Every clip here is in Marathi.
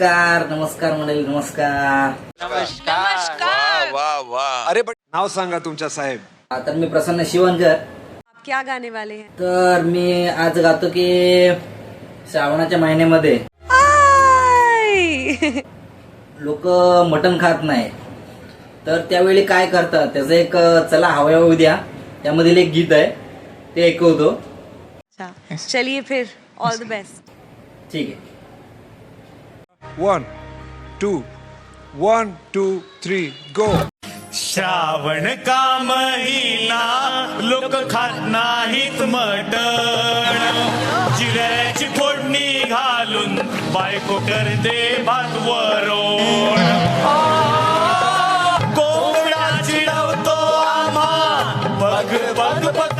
नमस्कार नमस्कार मंडळी नमस्कार. वाह वाह अरे पण नाव सांगा तुमच्या साहेब. तर मी प्रसन्न शिवणकर आप क्या गाने वाले हैं? तर मी आज गातो की श्रावणाच्या महिन्यामध्ये. आय! लोक मटण खात नाही. तर त्यावेळी काय करतात त्याचं एक चला हवा उद्या. त्यामधील एक गीत आहे ते ऐकवतो. अच्छा. चलिए फिर ऑल द बेस्ट ठीक आहे. One two one two three go Shravan का महिना लोक खात नाहीत मटण. जिऱ्याची फोडणी घालून बायको करते भात वरोण कोंबड्याची चिडवतो आम्हा. बघ बघ बघ.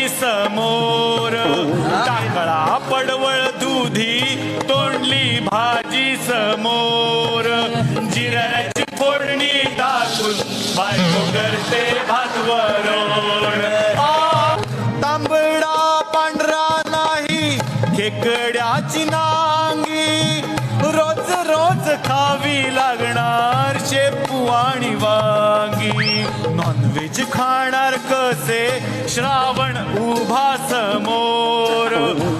आली समोर. टाकळा पडवळ दुधी तोंडली भाजी समोर. जिऱ्याची फोडणी टाकून बायको करते भात तांबडा पांढरा नाही खेकड्याची नांगी. रोज रोज खावी लागणार शेपू आणि वा नॉनव्हेज खाणार कसे? श्रावण उभा समोर.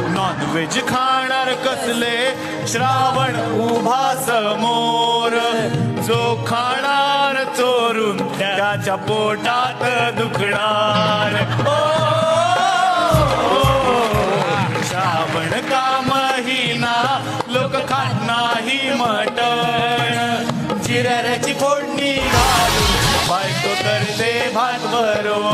नॉनव्हेज खाणार कसले? श्रावण उभा समोर. जो खाणार चोरून त्याच्या पोटात दुखणार. ओ, श्रावण का महिना? लोक खात नाही मटण जिऱ्याची फोडणी घालून बायको करते भात भरून